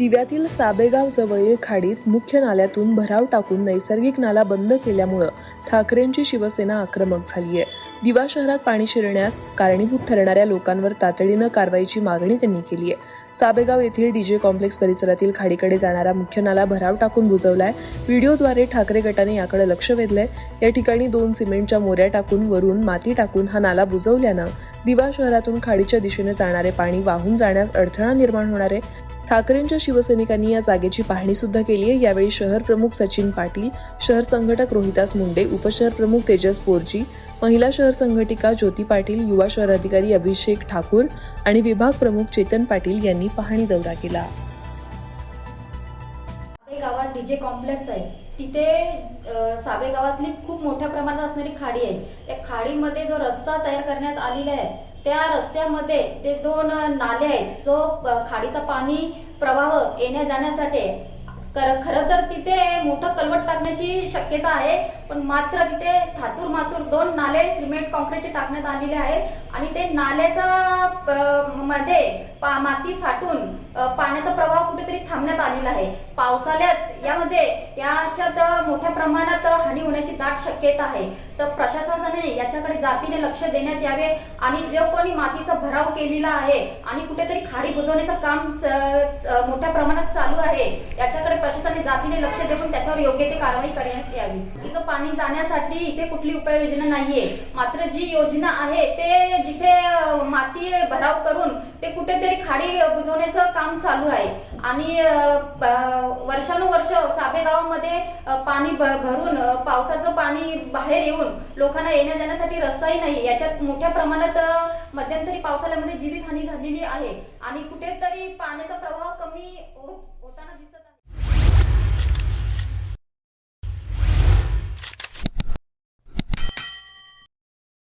दिव्यातील साबेगाव जवळील खाडीत मुख्य नाल्यातून भराव टाकून नैसर्गिक नाला बंद केल्यामुळं ठाकरेंची शिवसेना आक्रमक झाली आहे. दिवा शहरात पाणी शिरण्यास कारणीभूत ठरणाऱ्या लोकांवर तातडीनं कारवाईची मागणी त्यांनी केली आहे. साबेगाव येथील डीजे कॉम्प्लेक्स परिसरातील खाडीकडे जाणारा मुख्य नाला भराव टाकून बुजवलाय. व्हिडिओद्वारे ठाकरे गटाने याकडे लक्ष वेधलंय. या ठिकाणी दोन सिमेंटच्या मोऱ्या टाकून वरून माती टाकून हा नाला बुजवल्यानं दिवा शहरातून खाडीच्या दिशेने जाणारे पाणी वाहून जाण्यास अडथळा निर्माण होणार आहे. ठाकरेंच्या शिवसैनिकांनी या जागेची पाहणी सुद्धा केली आहे. यावेळी शहर प्रमुख सचिन पाटील शहर संघटक रोहितास मुंडे उपशहर प्रमुख तेजस पोरजी महिला शहर संघटिका ज्योती पाटील युवा शहराधिकारी अभिषेक ठाकूर आणि विभाग प्रमुख चेतन पाटील यांनी पाहणी दौरा केला. गावात डीजे कॉम्प्लेक्स आहे. तिथे सावे गावातली खूप मोठ्या प्रमाणात असणारी खाडी आहे. त्या खाडीमध्ये जो रस्ता तयार करण्यात आलेला आहे त्या रस्त्यामध्ये ते दोन नाले आहेत. जो खाडीचा पाणी प्रवाह येण्या जाण्यासाठी खरं तर तिथे मोठं कलवट टाकण्याची शक्यता आहे पण मात्र तिथे थातूर मातूर दोन नाले सिमेंट कॉन्क्रीटचे टाकण्यात आलेले आहेत आणि ते नाल्याचा मध्ये माती साठून पाण्याचा प्रवाह कुठेतरी थांबण्यात आलेला आहे. पावसाळ्यात यामध्ये याच्यात मोठ्या प्रमाणात हानी होण्याची दाट शक्यता आहे. तर प्रशासनाने याच्याकडे जातीने लक्ष देण्यात यावे आणि जो कोणी मातीचा भराव केलेला आहे आणि कुठेतरी खाडी बुजवण्याचं काम मोठ्या प्रमाणात चालू आहे याच्याकडे प्रशासनाने जातीने लक्ष देऊन त्याच्यावर योग्य ते कारवाई करण्यात यावी. तिचं पाणी जाण्यासाठी इथे कुठली उपाययोजना नाहीये. मात्र जी योजना आहे ते जिथे माती भराव करून ते कुठेतरी खाडी बुजवण्याचं काम चालू आहे. आणि वर्षानुवर्ष साबे गावामध्ये पाणी भरून पावसाचं पाणी बाहेर येऊन लोकांना येण्या जाण्यासाठी रस्ताही नाही याच्यात मोठ्या प्रमाणात मध्यंतरी पावसाळ्यामध्ये जीवितहानी झालेली आहे. आणि कुठेतरी पाण्याचा प्रवाह कमी होत होताना दिसत आहे.